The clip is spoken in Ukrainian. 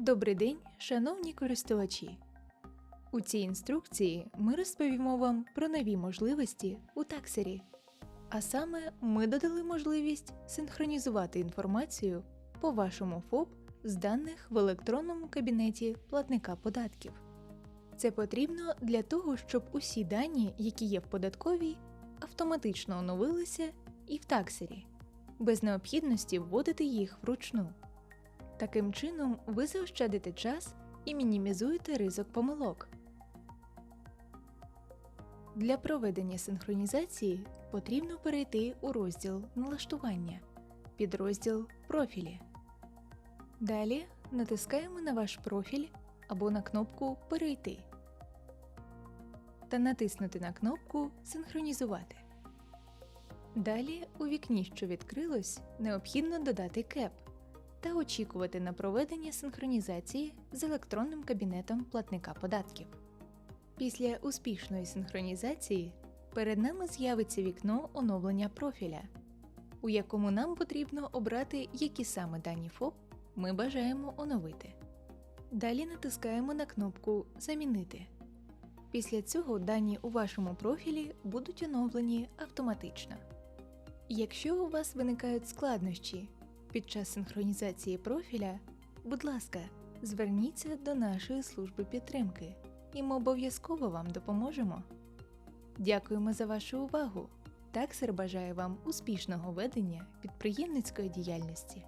Добрий день, шановні користувачі! У цій інструкції ми розповімо вам про нові можливості у таксері. А саме ми додали можливість синхронізувати інформацію по вашому ФОП з даних в електронному кабінеті платника податків. Це потрібно для того, щоб усі дані, які є в податковій, автоматично оновилися і в таксері, без необхідності вводити їх вручну. Таким чином, ви заощадите час і мінімізуєте ризик помилок. Для проведення синхронізації потрібно перейти у розділ Налаштування, підрозділ Профілі. Далі натискаємо на ваш профіль або на кнопку Перейти та натиснути на кнопку Синхронізувати. Далі у вікні, що відкрилось, необхідно додати КЕП та очікувати на проведення синхронізації з електронним кабінетом платника податків. Після успішної синхронізації перед нами з'явиться вікно оновлення профіля, у якому нам потрібно обрати, які саме дані ФОП ми бажаємо оновити. Далі натискаємо на кнопку Замінити. Після цього дані у вашому профілі будуть оновлені автоматично. Якщо у вас виникають складнощі під час синхронізації профіля, будь ласка, зверніться до нашої служби підтримки, і ми обов'язково вам допоможемо. Дякуємо за вашу увагу! Таксер бажає вам успішного ведення підприємницької діяльності.